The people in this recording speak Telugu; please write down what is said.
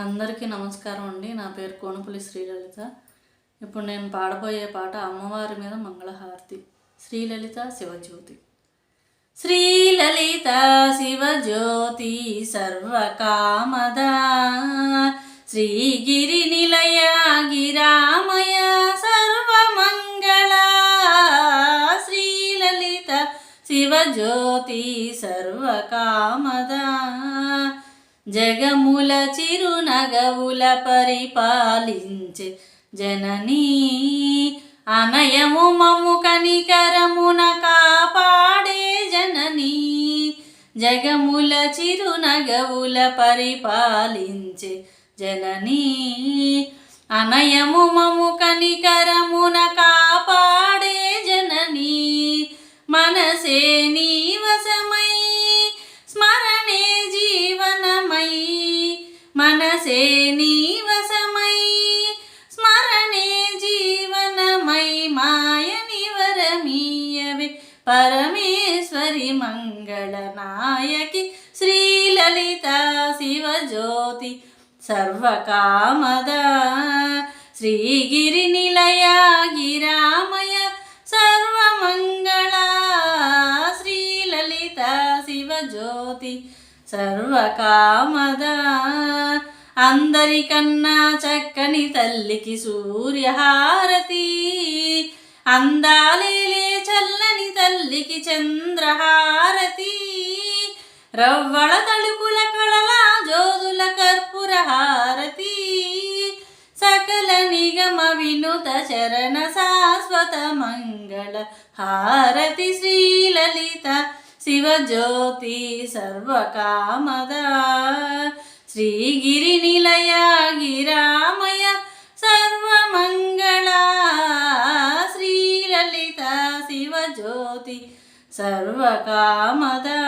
అందరికీ నమస్కారం అండి. నా పేరు కోనపల్లి శ్రీలలిత. ఇప్పుడు నేను పాడబోయే పాట అమ్మవారి మీద మంగళహారతి. శ్రీలలిత శివజ్యోతి. శ్రీలలిత శివజ్యోతి సర్వకామద. శ్రీగిరి నిలయ గిరామయ సర్వమంగళ. శ్రీలలిత శివజ్యోతి సర్వకామద. జగముల చిరునగవుల పరిపాలించే జననీ అనయము మము కనికరమున కాపాడే జననీ జగముల చిరునగవుల పరిపాలించే జననీ అనయము మము కనికరమున కా మనసే నీవసమై స్మరణే జీవనమై మాయని వరమీయవే పరమేశ్వరి మంగళనాయకి శ్రీలలిత శివజ్యోతి సర్వకామద. శ్రీగిరి నిలయ గిరామయ సర్వమంగళ. శ్రీలలిత శివజ్యోతి సర్వకామద. అందరికన్నా చక్కని తల్లికి సూర్యహారతి. అందాలేలే చల్లని తల్లికి చంద్రహారతి. రవ్వళ తలుపుల కళల జోదుల కర్పూర హారతి. సకల నిగమ వినుత చరణ శాశ్వత మంగళ హారతి శ్రీలలిత శివజ్యోతి సర్వకామద. శ్రీగిరి నిలయ గిరామయ సర్వమంగళ శ్రీలలిత శివజ్యోతి సర్వకామదా.